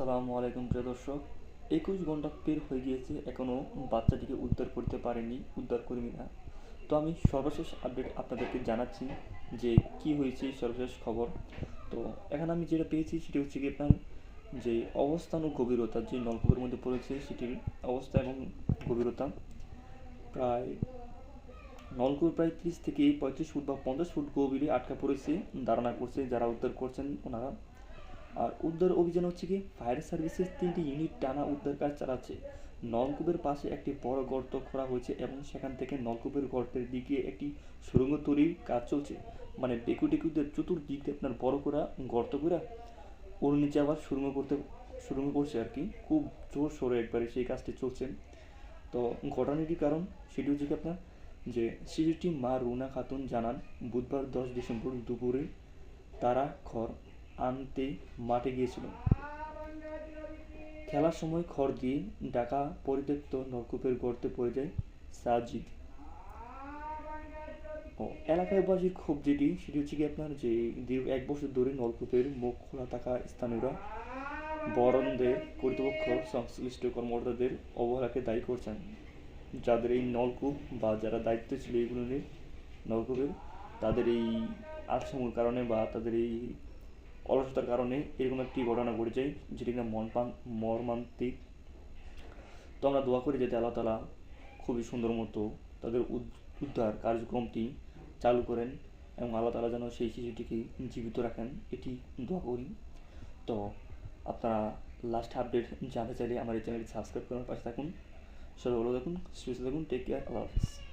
আসসালামু আলাইকুম, প্রিয় দর্শক। একুশ ঘণ্টা পের হয়ে গিয়েছে এখনও বাচ্চাটিকে উদ্ধার করতে পারেনি, উদ্ধার কর্মীরা তো আমি সর্বশেষ আপডেট আপনাদেরকে জানাচ্ছি যে কি হয়েছে, সর্বশেষ খবর। তো এখানে আমি যেটা পেয়েছি, সেটি হচ্ছে কি যে অবস্থান ও গভীরতা যে নলকূপের মধ্যে পড়েছে, সেটির অবস্থা এবং গভীরতা। প্রায় নলকূপ প্রায় ত্রিশ থেকে পঁয়ত্রিশ ফুট বা পঞ্চাশ ফুট গভীরে আটকা পড়েছে, ধারণা করছে, যারা উদ্ধার করছেন ওনারা। আর উদ্ধার অভিযান হচ্ছে কি ফায়ার সার্ভিসের তিনটি ইউনিট টানা উদ্ধার কাজ চালাচ্ছে। নলকূপের পাশে একটি বড় গর্ত খোঁড়া হয়েছে এবং সেখান থেকে নলকূপের গর্তের দিকে একটি সুড়ঙ্গ তৈরির কাজ চলছে। মানে ডেকু ডেকুদের চতুর্দিক দিয়ে আপনার বড় করা গর্ত করে ওর নিচে আবার সুড়ঙ্গ করতে সুড়ঙ্গ করছে আর কি। খুব জোর সোরে একবারে সেই কাজটি চলছে। তো ঘটনাটির কারণ? সেটি হচ্ছে কি আপনার যে শিশুটি মা রুনা খাতুন জানান, বুধবার দশ ডিসেম্বর দুপুরে তারা খড় আনতে মাঠে গিয়েছিল। খেলার সময় খড় দিয়ে ঢাকা পরিত্যক্ত নলকূপের গর্তে পড়ে যায় সাজিদ। ও এলাকায় বাসী ক্ষোভ যেটি সেটি হচ্ছে কি আপনার যে দীর্ঘ এক বছর ধরে নলকূপের মুখ খোলা থাকা স্থানীয়রা বরণদের কর্তৃপক্ষ সংশ্লিষ্ট কর্মকর্তাদের অবহেলাকে দায়ী করছেন। যাদের এই নলকূপ বা যারা দায়িত্ব ছিল এইগুলো নিয়ে নলকূপের তাদের এই আলসামুর কারণে বা তাদের এই অলসতার কারণে এরকম একটি ঘটনা ঘটে যায় যেটি কিনা মন পান মর্মান্তিক। তো আমরা দোয়া করি যাতে আল্লাহ তালা খুবই সুন্দর মতো তাদের উদ- উদ্ধার কার্যক্রমটি চালু করেন এবং আল্লাহ তালা যেন সেই শিশুটিকে জীবিত রাখেন, এটি দোয়া করি। তো আপনারা লাস্ট আপডেট জানতে চাইলে আমার এই চ্যানেলটি সাবস্ক্রাইব করার পাশে থাকুন। সবাই ভালো থাকুন, সুস্থ থাকুন টেক কেয়ার আল্লাহ হাফিজ।